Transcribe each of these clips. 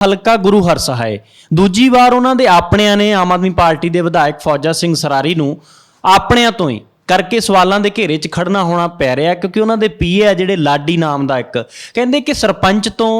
ਹਲਕਾ ਗੁਰੂ ਹਰਸਹਾਏ ਦੂਜੀ ਵਾਰ ਉਹਨਾਂ ਦੇ ਆਪਣਿਆਂ ਨੇ ਆਮ ਆਦਮੀ ਪਾਰਟੀ ਦੇ ਵਿਧਾਇਕ ਫੌਜਾ ਸਿੰਘ ਸਰਾਰੀ ਨੂੰ ਆਪਣਿਆਂ ਤੋਂ ਹੀ ਕਰਕੇ ਸਵਾਲਾਂ ਦੇ ਘੇਰੇ 'ਚ ਖੜਨਾ ਹੋਣਾ ਪੈ ਰਿਹਾ ਕਿਉਂਕਿ ਉਹਨਾਂ ਦੇ ਪੀਏ ਆ ਜਿਹੜੇ ਲਾਡੀ ਨਾਮ ਦਾ ਇੱਕ, ਕਹਿੰਦੇ ਕਿ ਸਰਪੰਚ ਤੋਂ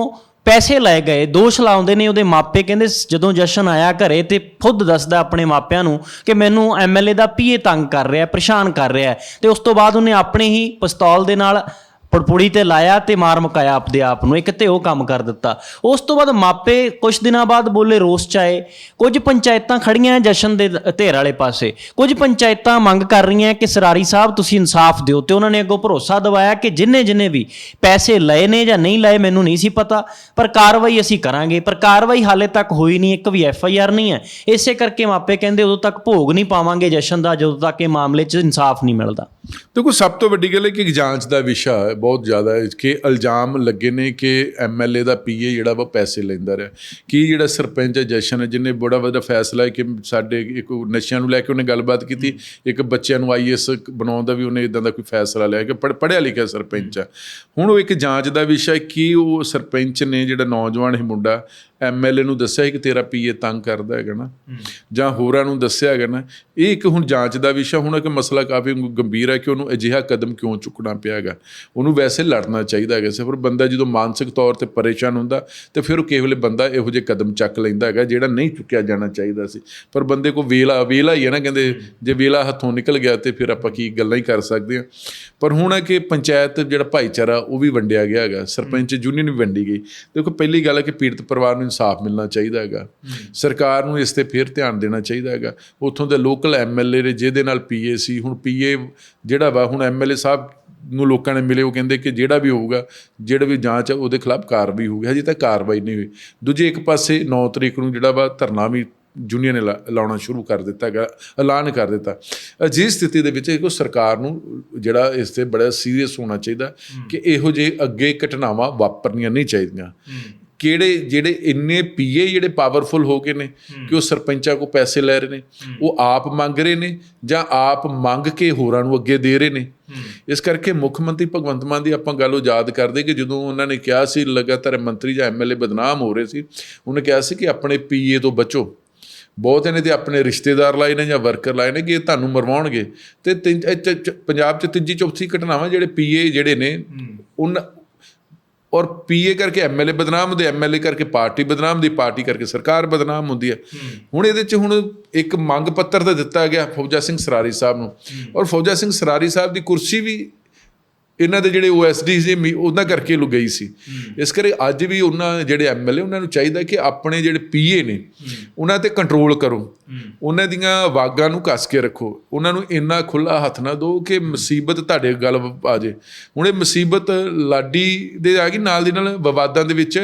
ਪੈਸੇ ਲਏ ਗਏ, ਦੋਸ਼ ਲਾਉਂਦੇ ਨੇ ਉਹਦੇ ਮਾਪੇ, ਕਹਿੰਦੇ ਜਦੋਂ ਜਸ਼ਨ ਆਇਆ ਘਰੇ ਤੇ ਖੁਦ ਦੱਸਦਾ ਆਪਣੇ ਮਾਪਿਆਂ ਨੂੰ ਕਿ ਮੈਨੂੰ ਐਮਐਲਏ ਦਾ ਪੀਏ ਤੰਗ ਕਰ ਰਿਹਾ, ਪਰੇਸ਼ਾਨ ਕਰ ਰਿਹਾ ਤੇ ਉਸ ਤੋਂ ਬਾਅਦ ਉਹਨੇ ਆਪਣੇ ਹੀ ਪਿਸਤੌਲ ਦੇ ਨਾਲ ਪੜਪੁੜੀ ਤੇ ਲਾਇਆ ਤੇ ਮਾਰ ਮੁਕਾਇਆ ਆਪਦੇ ਆਪ ਨੂੰ, ਇੱਕ ਤੇ ਉਹ ਕੰਮ ਕਰ ਦਿੱਤਾ। ਉਸ ਤੋਂ ਬਾਅਦ ਮਾਪੇ ਕੁਝ ਦਿਨਾਂ ਬਾਅਦ ਬੋਲੇ, ਰੋਸ ਚ ਆਏ। ਕੁਝ ਪੰਚਾਇਤਾਂ ਖੜੀਆਂ ਜਸ਼ਨ ਦੇ ਧ- ਧੇਰ ਵਾਲੇ ਪਾਸੇ। ਕੁਝ ਪੰਚਾਇਤਾਂ ਮੰਗ ਕਰ ਰਹੀਆਂ ਕਿ ਸਰਾਰੀ ਸਾਹਿਬ ਤੁਸੀਂ ਇਨਸਾਫ ਦਿਓ ਤੇ ਉਹਨਾਂ ਨੇ ਅੱਗੋਂ ਭਰੋਸਾ ਦਿਵਾਇਆ ਕਿ ਜਿੰਨੇ ਜਿੰਨੇ ਵੀ ਪੈਸੇ ਲਏ ਨੇ ਜਾਂ ਨਹੀਂ ਲਏ, ਮੈਨੂੰ ਨਹੀਂ ਸੀ ਪਤਾ। ਪਰ ਕਾਰਵਾਈ ਅਸੀਂ ਕਰਾਂਗੇ। ਪਰ ਕਾਰਵਾਈ ਹਾਲੇ ਤੱਕ ਹੋਈ ਨਹੀਂ, ਇੱਕ ਵੀ ਐਫ ਆਈ ਆਰ ਨਹੀਂ ਹੈ। ਇਸੇ ਕਰਕੇ ਮਾਪੇ ਕਹਿੰਦੇ, ਉਦੋਂ ਤੱਕ ਭੋਗ ਨਹੀਂ ਪਾਵਾਂਗੇ ਜਸ਼ਨ ਦਾ, ਜਦੋਂ ਤੱਕ ਇਹ ਮਾਮਲੇ 'ਚ ਇਨਸਾਫ ਨਹੀਂ ਮਿਲਦਾ। ਦੇਖੋ ਸਭ ਤੋਂ ਵੱਡੀ ਗੱਲ ਹੈ ਕਿ ਇੱਕ ਜਾਂਚ ਦਾ ਵਿਸ਼ਾ ਹੈ ਬਹੁਤ ਜ਼ਿਆਦਾ ਹੈ ਕਿ ਇਲਜ਼ਾਮ ਲੱਗੇ ਨੇ ਕਿ ਐਮਐਲਏ ਦਾ ਪੀਏ ਜਿਹੜਾ ਵਾ ਪੈਸੇ ਲੈਂਦਾ ਰਿਹਾ। ਕੀ ਜਿਹੜਾ ਸਰਪੰਚ ਹੈ ਜਸ਼ਨ ਹੈ ਜਿਹਨੇ ਬੜਾ ਵੱਡਾ ਫੈਸਲਾ ਹੈ ਕਿ ਸਾਡੇ ਇੱਕ ਨਸ਼ਿਆਂ ਨੂੰ ਲੈ ਕੇ ਉਹਨੇ ਗੱਲਬਾਤ ਕੀਤੀ ਇੱਕ ਬੱਚਿਆਂ ਨੂੰ ਆਈਐਸ ਬਣਾਉਣ ਦਾ ਵੀ ਉਹਨੇ ਇਦਾਂ ਦਾ ਕੋਈ ਫੈਸਲਾ ਲਿਆ ਕਿ ਪੜ੍ਹ- ਪੜ੍ਹਿਆ ਲਿਖਿਆ ਸਰਪੰਚ ਹੈ। ਹੁਣ ਉਹ ਇੱਕ ਜਾਂਚ ਦਾ ਵਿਸ਼ਾ ਹੈ ਕਿ ਉਹ ਸਰਪੰਚ ਨੇ ਜਿਹੜਾ ਨੌਜਵਾਨ ਹੈ ਮੁੰਡਾ ਐਮਐਲਏ ਨੂੰ ਦੱਸਿਆ ਕਿ ਤੇਰਾ ਪੀਏ ਤੰਗ ਕਰਦਾ ਹੈਗਾ ਨਾ? ਜਾਂ ਹੋਰਾਂ ਨੂੰ ਦੱਸਿਆ ਹੈਗਾ ਨਾ? ਇਹ ਇੱਕ ਹੁਣ ਜਾਂਚ ਦਾ ਵਿਸ਼ਾ ਹੁਣ ਕਿ ਮਸਲਾ ਕਾਫੀ ਗੰਭੀਰ ਹੈ ਕਿ ਉਹਨੂੰ ਅਜਿਹਾ ਕਦਮ ਕਿਉਂ ਚੁੱਕਣਾ ਪਿਆ ਹੈਗਾ ਉਹਨੂੰ ਵੈਸੇ ਲੜਨਾ ਚਾਹੀਦਾ ਹੈਗਾ ਸੀ, ਪਰ ਬੰਦਾ ਜਦੋਂ ਮਾਨਸਿਕ ਤੌਰ ਤੇ ਪਰੇਸ਼ਾਨ ਹੁੰਦਾ ਤੇ ਫਿਰ ਉਹ ਕਿਸੇ ਵੇਲੇ ਬੰਦਾ ਇਹੋ ਜਿਹੇ ਕਦਮ ਚੱਕ ਲੈਂਦਾ ਹੈਗਾ ਜਿਹੜਾ ਨਹੀਂ ਚੁੱਕਿਆ ਜਾਣਾ ਚਾਹੀਦਾ ਸੀ। ਪਰ ਬੰਦੇ ਕੋ ਵੇਲਾ ਵੇਲਾ ਹੀ ਹੈ ਨਾ ਕਹਿੰਦੇ, ਜੇ ਵੇਲਾ ਹੱਥੋਂ ਨਿਕਲ ਗਿਆ ਤੇ ਫਿਰ ਆਪਾਂ ਕੀ ਗੱਲਾਂ ਹੀ ਕਰ ਸਕਦੇ ਹਾਂ। ਪਰ ਹੁਣ ਹੈ ਕਿ ਪੰਚਾਇਤ ਜਿਹੜਾ ਭਾਈਚਾਰਾ ਉਹ ਵੀ ਵੰਡਿਆ ਗਿਆ ਹੈਗਾ, ਸਰਪੰਚ ਯੂਨੀਅਨ ਵੀ ਵੰਡੀ ਗਈ। ਦੇਖੋ ਪਹਿਲੀ ਗੱਲ ਹੈ ਕਿ ਪੀੜਤ ਪਰਿਵਾਰ ਨੂੰ ਇਨਸਾਫ ਮਿਲਣਾ ਚਾਹੀਦਾ ਹੈਗਾ। ਸਰਕਾਰ ਨੂੰ ਇਸ ਤੇ ਫਿਰ ਧਿਆਨ ਦੇਣਾ ਚਾਹੀਦਾ ਹੈਗਾ। ਉੱਥੋਂ ਦੇ ਲੋਕਲ ਐਮਐਲਏ ਨੇ ਜਿਹਦੇ ਨਾਲ ਪੀਏ ਸੀ, ਹੁਣ ਪੀਏ ਜਿਹੜਾ ਵਾ ਹੁਣ ਐਮਐਲਏ ਸਾਹਿਬ ਨੂੰ ਲੋਕਾਂ ਨੇ ਮਿਲੇ ਉਹ ਕਹਿੰਦੇ ਕਿ ਜਿਹੜਾ ਵੀ ਹੋਊਗਾ ਜਿਹੜਾ ਵੀ ਜਾਂਚ ਉਹਦੇ ਖਿਲਾਫ ਕਾਰਵਾਈ ਹੋਊਗੀ। ਹਜੇ ਤੱਕ ਕਾਰਵਾਈ ਨਹੀਂ ਹੋਈ। ਦੂਜੇ ਇੱਕ ਪਾਸੇ 9 ਤਰੀਕ ਨੂੰ ਜਿਹੜਾ ਵਾ ਧਰਨਾ ਵੀ ਯੂਨੀਅਨ ਨੇ ਲਾਉਣਾ ਸ਼ੁਰੂ ਕਰ ਦਿੱਤਾ ਹੈਗਾ ਐਲਾਨ ਕਰ ਦਿੱਤਾ। ਅਜਿਹੀ ਸਥਿਤੀ ਦੇ ਵਿੱਚ ਇੱਕੋ ਸਰਕਾਰ ਨੂੰ ਜਿਹੜਾ ਇਸ ਤੇ ਬੜਾ ਸੀਰੀਅਸ ਹੋਣਾ ਚਾਹੀਦਾ ਕਿ ਇਹੋ ਜਿਹੇ ਅੱਗੇ ਘਟਨਾਵਾਂ ਵਾਪਰਨੀਆਂ ਨਹੀਂ ਚਾਹੀਦੀਆਂ। ਕਿਹੜੇ ਜਿਹੜੇ ਇੰਨੇ ਪੀਏ ਜਿਹੜੇ ਪਾਵਰਫੁਲ ਹੋ ਗਏ ਨੇ ਕਿ ਉਹ ਸਰਪੰਚਾਂ ਕੋ ਪੈਸੇ ਲੈ ਰਹੇ ਨੇ ਉਹ ਆਪ ਮੰਗ ਰਹੇ ਨੇ ਜਾਂ ਆਪ ਮੰਗ ਕੇ ਹੋਰਾਂ ਨੂੰ ਅੱਗੇ ਦੇ ਰਹੇ ਨੇ। ਇਸ ਕਰਕੇ ਮੁੱਖ ਮੰਤਰੀ ਭਗਵੰਤ ਮਾਨ ਦੀ ਆਪਾਂ ਗੱਲ ਉਹ ਯਾਦ ਕਰਦੇ ਕਿ ਜਦੋਂ ਉਹਨਾਂ ਨੇ ਕਿਹਾ ਸੀ ਲਗਾਤਾਰ ਮੰਤਰੀ ਜਾਂ ਐਮਐਲਏ ਬਦਨਾਮ ਹੋ ਰਹੇ ਸੀ ਉਹਨੇ ਕਿਹਾ ਸੀ ਕਿ ਆਪਣੇ ਪੀਏ ਤੋਂ ਬਚੋ। ਬਹੁਤ ਇਹਨੇ ਤੇ ਆਪਣੇ ਰਿਸ਼ਤੇਦਾਰ ਲਾਏ ਨੇ ਜਾਂ ਵਰਕਰ ਲਾਏ ਨੇ ਕਿ ਇਹ ਤੁਹਾਨੂੰ ਮਰਵਾਉਣਗੇ। ਤੇ ਪੰਜਾਬ 'ਚ ਤੀਜੀ ਚੌਥੀ ਘਟਨਾਵਾਂ ਜਿਹੜੇ ਪੀਏ ਜਿਹੜੇ ਨੇ ਉਨ ਔਰ ਪੀਏ ਕਰਕੇ ਐਮਐਲਏ ਬਦਨਾਮ ਹੁੰਦੇ ਐਮਐਲਏ ਕਰਕੇ ਪਾਰਟੀ ਬਦਨਾਮ ਹੁੰਦੀ ਪਾਰਟੀ ਕਰਕੇ ਸਰਕਾਰ ਬਦਨਾਮ ਹੁੰਦੀ ਹੈ। ਹੁਣ ਇਹਦੇ 'ਚ ਹੁਣ ਇੱਕ ਮੰਗ ਪੱਤਰ ਤਾਂ ਦਿੱਤਾ ਗਿਆ ਫੌਜਾ ਸਿੰਘ ਸਰਾਰੀ ਸਾਹਿਬ ਨੂੰ। ਔਰ ਫੌਜਾ ਸਿੰਘ ਸਰਾਰੀ ਸਾਹਿਬ ਦੀ ਕੁਰਸੀ ਵੀ ਇਹਨਾਂ ਦੇ ਜਿਹੜੇ ਓਐਸਡੀ ਸੀ ਉਹਨਾਂ ਕਰਕੇ ਲੁ ਗਈ ਸੀ ਇਸ ਕਰਕੇ ਅੱਜ ਵੀ ਉਹਨਾਂ ਜਿਹੜੇ ਐਮਐਲਏ ਉਹਨਾਂ ਨੂੰ ਚਾਹੀਦਾ ਕਿ ਆਪਣੇ ਜਿਹੜੇ ਪੀਏ ਨੇ ਉਹਨਾਂ ਤੇ ਕੰਟਰੋਲ ਕਰੋ। ਉਹਨਾਂ ਦੀਆਂ ਵਾਗਾਂ ਨੂੰ ਕੱਸ ਕੇ ਰੱਖੋ। ਉਹਨਾਂ ਨੂੰ ਇੰਨਾ ਖੁੱਲਾ ਹੱਥ ਨਾ ਦਿਓ ਕਿ ਮੁਸੀਬਤ ਤੁਹਾਡੇ ਗੱਲ ਆ ਜੇ। ਹੁਣ ਇਹ ਮੁਸੀਬਤ ਲਾਡੀ ਦੇ ਆ ਗਈ ਨਾਲ ਦੀ ਨਾਲ ਵਿਵਾਦਾਂ ਦੇ ਵਿੱਚ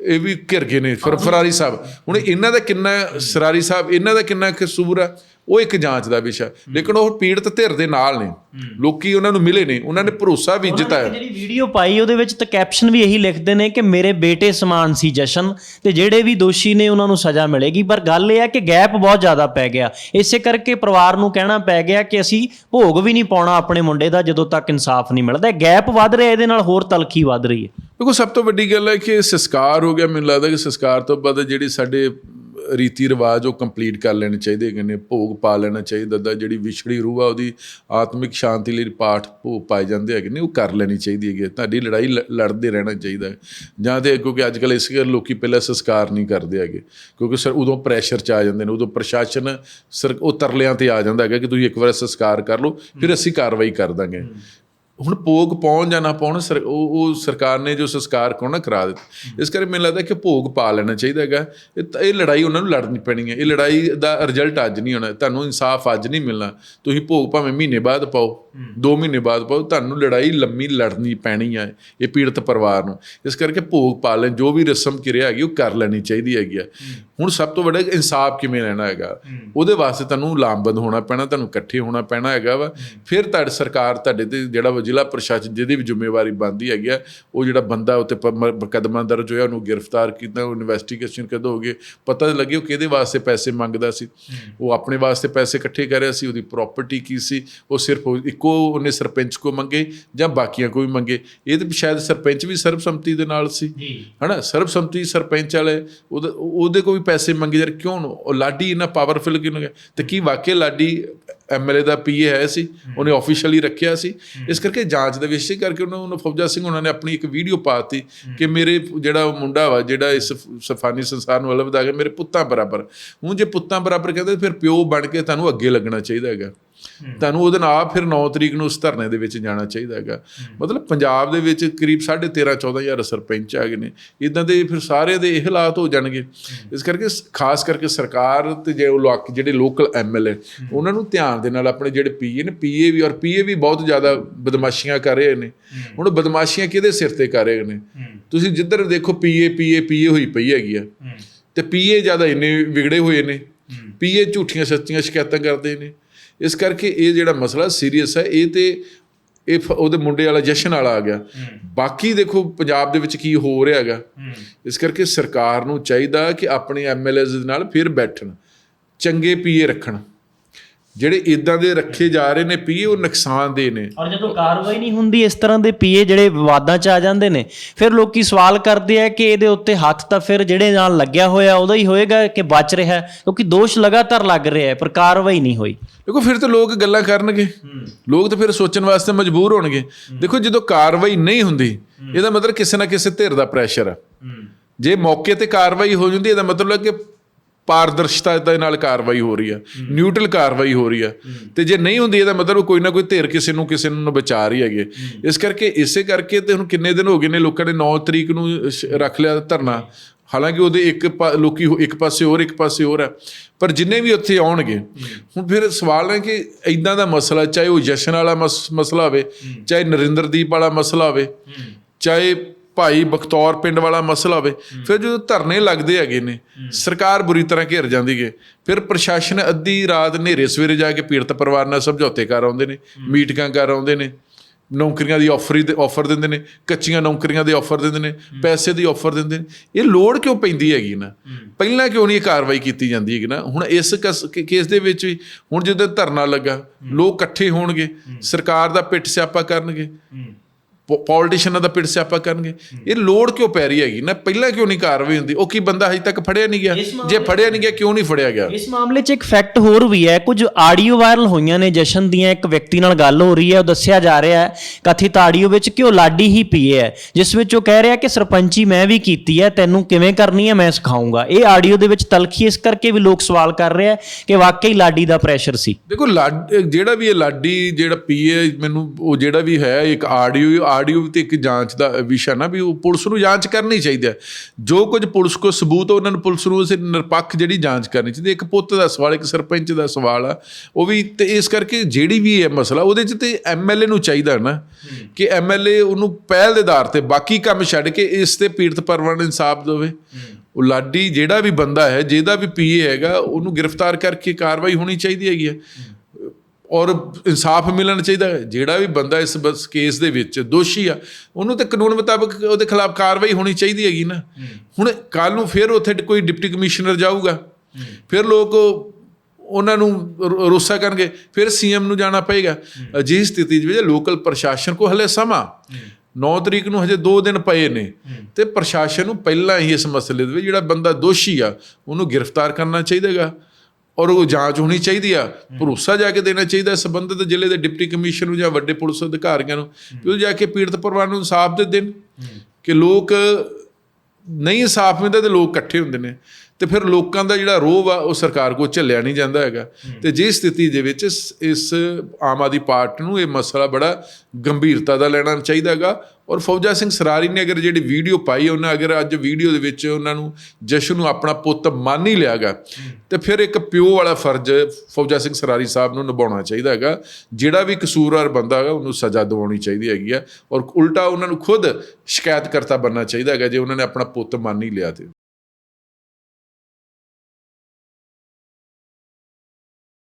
ਇਹ ਵੀ ਘਿਰ ਗਏ ਨੇ ਫਰ ਫਰਾਰੀ ਸਾਹਿਬ। ਹੁਣ ਇਹਨਾਂ ਦਾ ਕਿੰਨਾ ਸਰਾਰੀ ਸਾਹਿਬ ਇਹਨਾਂ ਦਾ ਕਿੰਨਾ ਕਸੂਰ ਆ? ਉਹ ਇੱਕ ਜਾਂਚ ਦਾ ਵਿਸ਼ਾ ਲੇਕਿਨ ਉਹ ਪੀੜਤ ਧਿਰ ਦੇ ਨਾਲ ਨੇ। ਲੋਕੀ ਉਹਨਾਂ ਨੂੰ ਮਿਲੇ ਨੇ। ਉਹਨਾਂ ਨੇ ਭਰੋਸਾ ਵੀ ਜਿੱਤਾ ਜਿਹੜੀ ਵੀਡੀਓ ਪਾਈ ਉਹਦੇ ਵਿੱਚ ਤਾਂ ਕੈਪਸ਼ਨ ਵੀ ਇਹੀ ਲਿਖਦੇ ਨੇ ਕਿ ਮੇਰੇ ਬੇਟੇ ਸਮਾਨ ਸੀ ਜਸ਼ਨ ਤੇ ਜਿਹੜੇ ਵੀ ਦੋਸ਼ੀ ਨੇ ਉਹਨਾਂ ਨੂੰ ਸਜ਼ਾ ਮਿਲੇਗੀ। ਪਰ ਗੱਲ ਇਹ ਹੈ ਕਿ ਗੈਪ ਬਹੁਤ ਜ਼ਿਆਦਾ ਪੈ ਗਿਆ। ਇਸੇ ਕਰਕੇ ਪਰਿਵਾਰ ਨੂੰ ਕਹਿਣਾ ਪੈ ਗਿਆ ਕਿ ਅਸੀਂ ਭੋਗ ਵੀ ਨਹੀਂ ਪਾਉਣਾ ਆਪਣੇ ਮੁੰਡੇ ਦਾ ਜਦੋਂ ਤੱਕ ਇਨਸਾਫ ਨਹੀਂ ਮਿਲਦਾ। ਗੈਪ ਵੱਧ ਰਿਹਾ ਇਹਦੇ ਨਾਲ ਹੋਰ ਤਲਖੀ ਵੱਧ ਰਹੀ ਹੈ। ਦੇਖੋ ਸਭ ਤੋਂ ਵੱਡੀ ਗੱਲ ਹੈ ਕਿ ਸੰਸਕਾਰ ਹੋ ਗਿਆ। ਮੈਨੂੰ ਲੱਗਦਾ ਕਿ ਸੰਸਕਾਰ ਤੋਂ ਬਾਅਦ ਜਿਹੜੀ ਸਾਡੇ ਰੀਤੀ ਰਿਵਾਜ ਉਹ ਕੰਪਲੀਟ ਕਰ ਲੈਣੇ ਚਾਹੀਦੇ ਹੈਗੇ ਨੇ, ਭੋਗ ਪਾ ਲੈਣਾ ਚਾਹੀਦਾ ਦਾ ਜਿਹੜੀ ਵਿਛੜੀ ਰੂਹ ਆ ਉਹਦੀ ਆਤਮਿਕ ਸ਼ਾਂਤੀ ਲਈ ਪਾਠ ਭੋਗ ਪਾਏ ਜਾਂਦੇ ਹੈਗੇ ਨੇ, ਉਹ ਕਰ ਲੈਣੀ ਚਾਹੀਦੀ ਹੈਗੀ ਹੈ। ਤੁਹਾਡੀ ਲੜਾਈ ਲ- ਲੜਦੇ ਰਹਿਣਾ ਚਾਹੀਦਾ ਜਾਂ ਤੇ ਕਿਉਂਕਿ ਅੱਜ ਕੱਲ੍ਹ ਇਸ ਕਰਕੇ ਲੋਕੀ ਪਹਿਲਾਂ ਸੰਸਕਾਰ ਨਹੀਂ ਕਰਦੇ ਹੈਗੇ, ਕਿਉਂਕਿ ਸਰ ਉਦੋਂ ਪ੍ਰੈਸ਼ਰ ਚ ਆ ਜਾਂਦੇ ਨੇ, ਉਦੋਂ ਪ੍ਰਸ਼ਾਸਨ ਸਰ ਉਹ ਤਰਲਿਆਂ ਤੇ ਆ ਜਾਂਦਾ ਹੈਗਾ ਕਿ ਤੁਸੀਂ ਇੱਕ ਵਾਰ ਸੰਸਕਾਰ ਕਰ ਲਓ, ਫਿਰ ਅਸੀਂ ਕਾਰਵਾਈ ਕਰ ਦਾਂਗੇ ਹੁਣ ਭੋਗ ਪਾਉਣ ਜਾਂ ਨਾ ਪਾਉਣ ਉਹ ਸਰਕਾਰ ਨੇ ਜੋ ਸੰਸਕਾਰ ਕਰਾਉਣਾ ਕਰਾ ਦਿੱਤਾ। ਇਸ ਕਰਕੇ ਮੈਨੂੰ ਲੱਗਦਾ ਕਿ ਭੋਗ ਪਾ ਲੈਣਾ ਚਾਹੀਦਾ ਹੈਗਾ। ਇਹ ਲੜਾਈ ਉਹਨਾਂ ਨੂੰ ਲੜਨੀ ਪੈਣੀ ਹੈ। ਇਹ ਲੜਾਈ ਦਾ ਰਿਜ਼ਲਟ ਅੱਜ ਨਹੀਂ ਹੋਣਾ। ਤੁਹਾਨੂੰ ਇਨਸਾਫ ਅੱਜ ਨਹੀਂ ਮਿਲਣਾ। ਤੁਸੀਂ ਭੋਗ ਭਾਵੇਂ ਮਹੀਨੇ ਬਾਅਦ ਪਾਓ। 2 ਮਹੀਨੇ ਬਾਅਦ ਪਾਓ ਤੁਹਾਨੂੰ ਲੜਾਈ ਲੰਮੀ ਲੜਨੀ ਪੈਣੀ ਹੈ ਇਹ ਪੀੜਤ ਪਰਿਵਾਰ ਨੂੰ। ਇਸ ਕਰਕੇ ਭੋਗ ਪਾ ਲੈਣ ਜੋ ਵੀ ਰਸਮ ਕਿਰਿਆ ਹੈਗੀ ਉਹ ਕਰ ਲੈਣੀ ਚਾਹੀਦੀ ਹੈਗੀ ਆ। ਹੁਣ ਸਭ ਤੋਂ ਵੱਡਾ ਇਨਸਾਫ ਕਿਵੇਂ ਲੈਣਾ ਹੈਗਾ? ਉਹਦੇ ਵਾਸਤੇ ਤੁਹਾਨੂੰ ਲਾਮਬੰਦ ਹੋਣਾ ਪੈਣਾ ਤੁਹਾਨੂੰ ਇਕੱਠੇ ਹੋਣਾ ਪੈਣਾ ਹੈਗਾ ਵਾ। ਫਿਰ ਤੁਹਾਡੀ ਸਰਕਾਰ ਤੁਹਾਡੇ ਤੇ ਜਿਹੜਾ ਜ਼ਿਲ੍ਹਾ ਪ੍ਰਸ਼ਾਸਨ ਜਿਹਦੀ ਵੀ ਜ਼ਿੰਮੇਵਾਰੀ ਬਣਦੀ ਹੈਗੀ ਆ ਉਹ ਜਿਹੜਾ ਬੰਦਾ ਉੱਤੇ ਮੁਕੱਦਮਾ ਦਰਜ ਹੋਇਆ ਉਹਨੂੰ ਗ੍ਰਿਫਤਾਰ ਕੀਤਾ ਉਹ ਇਨਵੈਸਟੀਗੇਸ਼ਨ ਕਦੋਂ ਹੋ ਗਈ ਪਤਾ ਲੱਗੇ ਉਹ ਕਿਹਦੇ ਵਾਸਤੇ ਪੈਸੇ ਮੰਗਦਾ ਸੀ। ਉਹ ਆਪਣੇ ਵਾਸਤੇ ਪੈਸੇ ਇਕੱਠੇ ਕਰ ਰਿਹਾ ਸੀ ਉਹਦੀ ਪ੍ਰਾਪਰਟੀ ਕੀ ਸੀ ਉਹ ਸਿਰਫ ਉਹ ਇੱਕੋ ਉਹਨੇ ਸਰਪੰਚ ਕੋ ਮੰਗੇ ਜਾਂ ਬਾਕੀਆਂ ਕੋ ਵੀ ਮੰਗੇ। ਇਹ ਤਾਂ ਸ਼ਾਇਦ ਸਰਪੰਚ ਵੀ ਸਰਬਸੰਮਤੀ ਦੇ ਨਾਲ ਸੀ। ਹਨਾ? ਸਰਬਸੰਮਤੀ ਸਰਪੰਚ ਵਾਲੇ ਉਹਦੇ ਉਹਦੇ ਕੋ ਵੀ ਪੈਸੇ ਮੰਗੇ ਯਾਰ ਕਿਉਂ ਉਹ ਲਾਡੀ ਇੰਨਾ ਪਾਵਰਫੁਲ ਕਿਉਂ ਗਿਆ ਤੇ ਕੀ ਵਾਕਿਆ ਲਾਡੀ ਐਮਐਲਏ ਦਾ ਪੀਏ ਹੈ ਸੀ। ਉਹਨੇ ਆਫੀਸ਼ੀਅਲੀ ਰੱਖਿਆ ਸੀ। ਇਸ ਕਰਕੇ ਜਾਂਚ ਦੇ ਵਿਸ਼ੇ ਕਰਕੇ ਉਹਨਾਂ ਨੂੰ ਫੌਜਾ ਸਿੰਘ ਉਹਨਾਂ ਨੇ ਆਪਣੀ ਇੱਕ ਵੀਡੀਓ ਪਾਤੀ ਕਿ ਮੇਰੇ ਜਿਹੜਾ ਮੁੰਡਾ ਵਾ ਜਿਹੜਾ ਇਸ ਸਫਾਨੀ ਸੰਸਾਰ ਨੂੰ ਵਧਾ ਕੇ ਮੇਰੇ ਪੁੱਤਾਂ ਬਰਾਬਰ। ਹੁਣ ਜੇ ਪੁੱਤਾਂ ਬਰਾਬਰ ਕਹਿੰਦੇ ਫਿਰ ਪਿਓ ਬਣ ਕੇ ਤੁਹਾਨੂੰ ਅੱਗੇ ਲੱਗਣਾ ਚਾਹੀਦਾ ਹੈਗਾ। ਤੁਹਾਨੂੰ ਉਹਦੇ ਨਾਲ ਫਿਰ 9 ਤਰੀਕ ਨੂੰ ਉਸ ਧਰਨੇ ਦੇ ਵਿੱਚ ਜਾਣਾ ਚਾਹੀਦਾ ਹੈਗਾ। ਮਤਲਬ ਪੰਜਾਬ ਦੇ ਵਿੱਚ ਕਰੀਬ 13.5 14000 ਸਰਪੰਚ ਆ ਗਏ ਨੇ। ਇਦਾਂ ਦੇ ਫਿਰ ਸਾਰੇ ਦੇ ਇਹ ਹਾਲਾਤ ਹੋ ਜਾਣਗੇ। ਇਸ ਕਰਕੇ ਖਾਸ ਕਰਕੇ ਸਰਕਾਰ ਤੇ ਜੇ ਉਹ ਲੋਕ ਜਿਹੜੇ ਲੋਕਲ ਐਮਐਲਏ ਉਹਨਾਂ ਨੂੰ ਧਿਆਨ ਦੇ ਨਾਲ ਆਪਣੇ ਜਿਹੜੇ ਪੀਏ ਨੇ ਪੀਏ ਵੀ ਔਰ ਪੀਏ ਵੀ ਬਹੁਤ ਜ਼ਿਆਦਾ ਬਦਮਾਸ਼ੀਆਂ ਕਰ ਰਹੇ ਨੇ। ਹੁਣ ਬਦਮਾਸ਼ੀਆਂ ਕਿਹਦੇ ਸਿਰ ਤੇ ਕਰ ਰਹੇ ਨੇ? ਤੁਸੀਂ ਜਿੱਧਰ ਦੇਖੋ ਪੀਏ ਪੀਏ ਪੀਏ ਹੋਈ ਪਈ ਹੈਗੀ ਆ। ਤੇ ਪੀਏ ਜ਼ਿਆਦਾ ਇੰਨੇ ਵਿਗੜੇ ਹੋਏ ਨੇ। ਪੀਏ ਝੂਠੀਆਂ ਸੱਚੀਆਂ ਸ਼ਿਕਾਇਤਾਂ ਕਰਦੇ ਨੇ। ਇਸ ਕਰਕੇ ਇਹ ਜਿਹੜਾ ਮਸਲਾ ਸੀਰੀਅਸ ਹੈ ਇਹ ਤੇ ਇਹ ਉਹਦੇ ਮੁੰਡੇ ਵਾਲਾ ਜਸ਼ਨ ਵਾਲਾ ਆ ਗਿਆ। ਬਾਕੀ ਦੇਖੋ ਪੰਜਾਬ ਦੇ ਵਿੱਚ ਕੀ ਹੋ ਰਿਹਾ ਹੈਗਾ। ਇਸ ਕਰਕੇ ਸਰਕਾਰ ਨੂੰ ਚਾਹੀਦਾ ਕਿ ਆਪਣੇ ਐਮਐਲਏਜ਼ ਦੇ ਨਾਲ ਫਿਰ ਬੈਠਣ। ਚੰਗੇ ਪੀਏ ਰੱਖਣ। ਜਿਹੜੇ ਇਦਾਂ ਦੇ ਰੱਖੇ ਜਾ ਰਹੇ ਨੇ ਪੀਏ ਉਹ ਨੁਕਸਾਨਦੇ ਨੇ। ਔਰ ਜਦੋਂ ਕਾਰਵਾਈ ਨਹੀਂ ਹੁੰਦੀ ਇਸ ਤਰ੍ਹਾਂ ਦੇ ਪੀਏ ਜਿਹੜੇ ਵਿਵਾਦਾਂ 'ਚ ਆ ਜਾਂਦੇ ਨੇ ਫਿਰ ਲੋਕੀ ਸਵਾਲ ਕਰਦੇ ਆ ਕਿ ਇਹਦੇ ਉੱਤੇ ਹੱਥ ਤਾਂ ਫਿਰ ਜਿਹੜੇ ਨਾਲ ਲੱਗਿਆ ਹੋਇਆ ਉਹਦਾ ਹੀ ਹੋਏਗਾ ਕਿ ਬਚ ਰਿਹਾ ਹੈ? ਕਿਉਂਕਿ ਦੋਸ਼ ਲਗਾਤਾਰ ਲੱਗ ਰਿਹਾ ਹੈ ਪਰ ਕਾਰਵਾਈ ਨਹੀਂ ਹੋਈ। ਦੇਖੋ ਫਿਰ ਤਾਂ ਲੋਕ ਗੱਲਾਂ ਕਰਨਗੇ। ਲੋਕ ਤਾਂ ਫਿਰ ਸੋਚਣ ਵਾਸਤੇ ਮਜਬੂਰ ਹੋਣਗੇ। ਦੇਖੋ ਜਦੋਂ ਕਾਰਵਾਈ ਨਹੀਂ ਹੁੰਦੀ ਇਹਦਾ ਮਤਲਬ ਕਿਸੇ ਨਾ ਕਿਸੇ ਧਿਰ ਦਾ ਪ੍ਰੈਸ਼ਰ ਆ। ਜੇ ਮੌਕੇ ਤੇ ਕਾਰਵਾਈ ਹੋ ਜਾਂਦੀ ਇਹਦਾ ਮਤਲਬ ਹੈ ਕਿ ਪਾਰਦਰਸ਼ਤਾ ਦੇ ਨਾਲ ਕਾਰਵਾਈ ਹੋ ਰਹੀ ਆ ਨਿਊਟਰਲ ਕਾਰਵਾਈ ਹੋ ਰਹੀ ਆ ਤੇ ਜੇ ਨਹੀਂ ਹੁੰਦੀ ਇਹਦਾ ਮਤਲਬ ਕੋਈ ਨਾ ਕੋਈ ਧਿਰ ਕਿਸੇ ਨੂੰ ਕਿਸੇ ਨੂੰ ਬਚਾ ਰਹੀ ਹੈਗੇ ਇਸ ਕਰਕੇ, ਇਸੇ ਕਰਕੇ ਤੇ ਹੁਣ ਕਿੰਨੇ ਦਿਨ ਹੋ ਗਏ ਨੇ ਲੋਕਾਂ ਨੇ 9 ਤਰੀਕ ਨੂੰ ਸ਼- ਰੱਖ ਲਿਆ ਧਰਨਾ। ਹਾਲਾਂਕਿ ਉਹਦੇ ਇੱਕ ਪਾ- ਲੋਕੀ ਹੋ- ਇੱਕ ਪਾਸੇ ਹੋਰ, ਇੱਕ ਪਾਸੇ ਹੋਰ ਹੈ। ਪਰ ਜਿੰਨੇ ਵੀ ਉੱਥੇ ਆਉਣਗੇ, ਹੁਣ ਫਿਰ ਸਵਾਲ ਹੈ ਕਿ ਇਦਾਂ ਦਾ ਮਸਲਾ, ਚਾਹੇ ਉਹ ਜਸ਼ਨ ਵਾਲਾ ਮਸ- ਮਸਲਾ ਹੋਵੇ, ਚਾਹੇ ਨਰਿੰਦਰਦੀਪ ਵਾਲਾ ਮਸਲਾ ਹੋਵੇ, ਚਾਹੇ ਭਾਈ ਬਖਤੌਰ ਪਿੰਡ ਵਾਲਾ ਮਸਲਾ ਹੋਵੇ ਫਿਰ ਜਦੋਂ ਧਰਨੇ ਲੱਗਦੇ ਹੈਗੇ ਨੇ ਸਰਕਾਰ ਬੁਰੀ ਤਰ੍ਹਾਂ ਘਿਰ ਜਾਂਦੀ ਹੈ ਫਿਰ ਪ੍ਰਸ਼ਾਸਨ ਅੱਧੀ ਰਾਤ ਹਨੇਰੇ ਸਵੇਰੇ ਜਾ ਕੇ ਪੀੜਤ ਪਰਿਵਾਰ ਨਾਲ ਸਮਝੌਤੇ ਕਰ ਆਉਂਦੇ ਨੇ ਮੀਟਿੰਗਾਂ ਕਰ ਆਉਂਦੇ ਨੇ ਨੌਕਰੀਆਂ ਦੀ ਆਫਰ ਦੇ ਆਫਰ ਦਿੰਦੇ ਨੇ ਕੱਚੀਆਂ ਨੌਕਰੀਆਂ ਦੇ ਆਫਰ ਦਿੰਦੇ ਨੇ ਪੈਸੇ ਦੀ ਆਫਰ ਦਿੰਦੇ ਨੇ। ਇਹ ਲੋੜ ਕਿਉਂ ਪੈਂਦੀ ਹੈਗੀ ਨਾ? ਪਹਿਲਾਂ ਕਿਉਂ ਨਹੀਂ ਇਹ ਕਾਰਵਾਈ ਕੀਤੀ ਜਾਂਦੀ ਹੈਗੀ ਨਾ? ਹੁਣ ਇਸ ਕਸ- ਦੇ ਵਿੱਚ ਵੀ ਹੁਣ ਜਦੋਂ ਧਰਨਾ ਲੱਗਾ ਲੋਕ ਇਕੱਠੇ ਹੋਣਗੇ ਸਰਕਾਰ ਦਾ ਪਿੱਟ ਸਿਆਪਾ ਕਰਨਗੇ। ਪੋਲੀਟੀਸ਼ੀਅਨਾਂ ਦਾ ਪਿੱਟ ਸਿਆਪਾ ਕਰਨਗੇ। ਇਹ ਲੋੜ ਕਿਉਂ ਪੈ ਰਹੀ ਹੈਗੀ? ਨਾ ਪਹਿਲਾਂ ਕਿਉਂ ਨਹੀਂ ਕਾਰਵਾਈ ਹੁੰਦੀ? ਉਹ ਕੀ ਬੰਦਾ ਹਜੇ ਤੱਕ ਫੜਿਆ ਨਹੀਂ ਗਿਆ? ਜੇ ਫੜਿਆ ਨਹੀਂ ਗਿਆ ਕਿਉਂ ਨਹੀਂ ਫੜਿਆ ਗਿਆ? ਇਸ ਮਾਮਲੇ 'ਚ ਇੱਕ ਫੈਕਟ ਹੋਰ ਵੀ ਹੈ। ਕੁਝ ਆਡੀਓ ਵਾਇਰਲ ਹੋਈਆਂ ਨੇ ਜਸ਼ਨ ਦੀਆਂ। ਇੱਕ ਵਿਅਕਤੀ ਨਾਲ ਗੱਲ ਹੋ ਰਹੀ ਹੈ। ਉਹ ਦੱਸਿਆ ਜਾ ਰਿਹਾ ਹੈ ਕਥਿਤ ਆਡੀਓ ਵਿੱਚ ਕਿ ਉਹ ਲਾਡੀ ਹੀ ਪੀਏ ਹੈ। ਜਿਸ ਵਿੱਚ ਉਹ ਕਹਿ ਰਿਹਾ ਕਿ ਸਰਪੰਚੀ ਮੈਂ ਵੀ ਕੀਤੀ ਹੈ। ਤੈਨੂੰ ਕਿਵੇਂ ਕਰਨੀ ਹੈ ਮੈਂ ਸਿਖਾਉਂਗਾ। ਇਹ ਆਡੀਓ ਦੇ ਵਿੱਚ ਤਲਖੀ ਇਸ ਕਰਕੇ ਵੀ ਲੋਕ ਸਵਾਲ ਕਰ ਰਹੇ ਹੈ ਕਿ ਵਾਕਈ ਲਾਡੀ ਦਾ ਪ੍ਰੈਸ਼ਰ ਸੀ। ਦੇਖੋ ਲਾਡ ਜਿਹੜਾ ਵੀ ਇਹ ਲਾਡੀ ਜਿਹੜਾ ਪੀਏ ਮੈਨੂੰ ਉਹ ਜਿਹੜਾ ਵੀ ਹੈ ਇੱਕ ਆਡੀਓ ਆਡੀਓ ਤੇ ਇੱਕ ਜਾਂਚ ਦਾ ਵਿਸ਼ਾ ਨਾ ਵੀ ਉਹ ਪੁਲਿਸ ਨੂੰ ਜਾਂਚ ਕਰਨੀ ਚਾਹੀਦੀ ਹੈ। ਜੋ ਕੁਝ ਪੁਲਿਸ ਕੋ ਸਬੂਤ ਉਹਨਾਂ ਨੂੰ ਪੁਲਿਸ ਨੂੰ ਉਸੇ ਨਿਰਪੱਖ ਜਿਹੜੀ ਜਾਂਚ ਕਰਨੀ ਚਾਹੀਦੀ ਇੱਕ ਪੁੱਤ ਦਾ ਸਵਾਲ, ਇੱਕ ਸਰਪੰਚ ਦਾ ਸਵਾਲ ਆ, ਉਹ ਵੀ ਤੇ ਇਸ ਕਰਕੇ ਜਿਹੜੀ ਵੀ ਹੈ ਮਸਲਾ, ਉਹਦੇ 'ਚ ਤੇ ਐਮਐਲਏ ਨੂੰ ਚਾਹੀਦਾ ਨਾ ਕਿ ਐਮਐਲਏ ਉਹਨੂੰ ਪਹਿਲ ਦੇ ਆਧਾਰ ਤੇ ਬਾਕੀ ਕੰਮ ਛੱਡ ਕੇ ਇਸ ਤੇ ਪੀੜਤ ਪਰਿਵਾਰ ਨੂੰ ਇਨਸਾਫ ਦੇਵੇ। ਉਹ ਲਾਡੀ ਜਿਹੜਾ ਵੀ ਬੰਦਾ ਹੈ, ਜਿਹਦਾ ਵੀ ਪੀਏ ਹੈਗਾ, ਉਹਨੂੰ ਗ੍ਰਿਫਤਾਰ ਕਰਕੇ ਕਾਰਵਾਈ ਹੋਣੀ ਚਾਹੀਦੀ ਹੈਗੀ ਹੈ। ਔਰ ਇਨਸਾਫ ਮਿਲਣਾ ਚਾਹੀਦਾ ਜਿਹੜਾ ਵੀ ਬੰਦਾ ਇਸ ਬਸ ਕੇਸ ਦੇ ਵਿੱਚ ਦੋਸ਼ੀ ਆ ਉਹਨੂੰ ਤੇ ਕਾਨੂੰਨ ਮੁਤਾਬਕ ਉਹਦੇ ਖਿਲਾਫ ਕਾਰਵਾਈ ਹੋਣੀ ਚਾਹੀਦੀ ਹੈਗੀ ਨਾ। ਹੁਣ ਕੱਲ ਨੂੰ ਫਿਰ ਉੱਥੇ ਕੋਈ ਡਿਪਟੀ ਕਮਿਸ਼ਨਰ ਜਾਊਗਾ। ਫਿਰ ਲੋਕ ਉਹਨਾਂ ਨੂੰ ਰੋਸਾ ਕਰਨਗੇ। ਫਿਰ ਸੀਐਮ ਨੂੰ ਜਾਣਾ ਪਏਗਾ। ਅਜਿਹੀ ਸਥਿਤੀ ਵਿੱਚ ਲੋਕਲ ਪ੍ਰਸ਼ਾਸਨ ਕੋ ਹਲੇ ਸਮਾਂ। 9 ਤਰੀਕ ਨੂੰ ਹਜੇ 2 ਦਿਨ ਪਏ ਨੇ। ਤੇ ਪ੍ਰਸ਼ਾਸਨ ਨੂੰ ਪਹਿਲਾਂ ਹੀ ਇਸ ਮਸਲੇ ਦੇ ਵਿੱਚ ਜਿਹੜਾ ਬੰਦਾ ਦੋਸ਼ੀ ਆ ਉਹਨੂੰ ਗ੍ਰਿਫਤਾਰ ਕਰਨਾ ਚਾਹੀਦਾਗਾ ਔਰ ਉਹ ਜਾਂਚ ਹੋਣੀ ਚਾਹੀਦੀ ਆ ਭਰੋਸਾ ਜਾ ਕੇ ਦੇਣਾ ਚਾਹੀਦਾ ਸੰਬੰਧਿਤ ਜ਼ਿਲ੍ਹੇ ਦੇ ਡਿਪਟੀ ਕਮਿਸ਼ਨਰ ਨੂੰ ਜਾਂ ਵੱਡੇ ਪੁਲਿਸ ਅਧਿਕਾਰੀਆਂ ਨੂੰ ਕਿ ਉਹ ਜਾ ਕੇ ਪੀੜਤ ਪਰਿਵਾਰ ਨੂੰ ਇਨਸਾਫ ਦੇ ਦੇਣ ਕਿ ਲੋਕ ਨਹੀਂ ਇਨਸਾਫ ਮਿਲਦਾ ਤੇ ਲੋਕ ਇਕੱਠੇ ਹੁੰਦੇ ਨੇ। ਤੇ ਫਿਰ ਲੋਕਾਂ ਦਾ ਜਿਹੜਾ ਰੋਹ ਆ ਉਹ ਸਰਕਾਰ ਕੋਲ ਝੱਲਿਆ ਨਹੀਂ ਜਾਂਦਾ ਹੈਗਾ। ਤੇ ਜੇ ਸਥਿਤੀ ਦੇ ਵਿੱਚ ਇਸ- ਇਸ ਆਮ ਆਦਮੀ ਪਾਰਟੀ ਨੂੰ ਇਹ ਮਸਲਾ ਬੜਾ ਗੰਭੀਰਤਾ ਦਾ ਲੈਣਾ ਚਾਹੀਦਾ ਹੈਗਾ ਔਰ ਫੌਜਾ ਸਿੰਘ ਸਰਾਰੀ ਨੇ ਅਗਰ ਜਿਹੜੀ ਵੀਡੀਓ ਪਾਈ ਉਹਨਾਂ ਅਗਰ ਅੱਜ ਵੀਡੀਓ ਦੇ ਵਿੱਚ ਉਹਨਾਂ ਨੂੰ, ਜਸ਼ਨ ਨੂੰ ਆਪਣਾ ਪੁੱਤ ਮੰਨ ਹੀ ਲਿਆਗਾ ਤੇ ਫਿਰ ਇੱਕ ਪਿਓ ਵਾਲਾ ਫਰਜ਼ ਫੌਜਾ ਸਿੰਘ ਸਰਾਰੀ ਸਾਹਿਬ ਨੂੰ ਨਿਭਾਉਣਾ ਚਾਹੀਦਾ ਹੈਗਾ। ਜਿਹੜਾ ਵੀ ਕਸੂਰਵਾਰ ਬੰਦਾ ਹੈਗਾ, ਉਹਨੂੰ ਸਜ਼ਾ ਦਿਵਾਉਣੀ ਚਾਹੀਦੀ ਹੈਗੀ ਆ। ਔਰ ਉਲਟਾ ਉਹਨਾਂ ਨੂੰ ਖੁਦ ਸ਼ਿਕਾਇਤਕਰਤਾ ਬਣਨਾ ਚਾਹੀਦਾ ਹੈਗਾ, ਜੇ ਉਹਨਾਂ ਨੇ ਆਪਣਾ ਪੁੱਤ ਮੰਨ ਹੀ ਲਿਆ ਤੇ।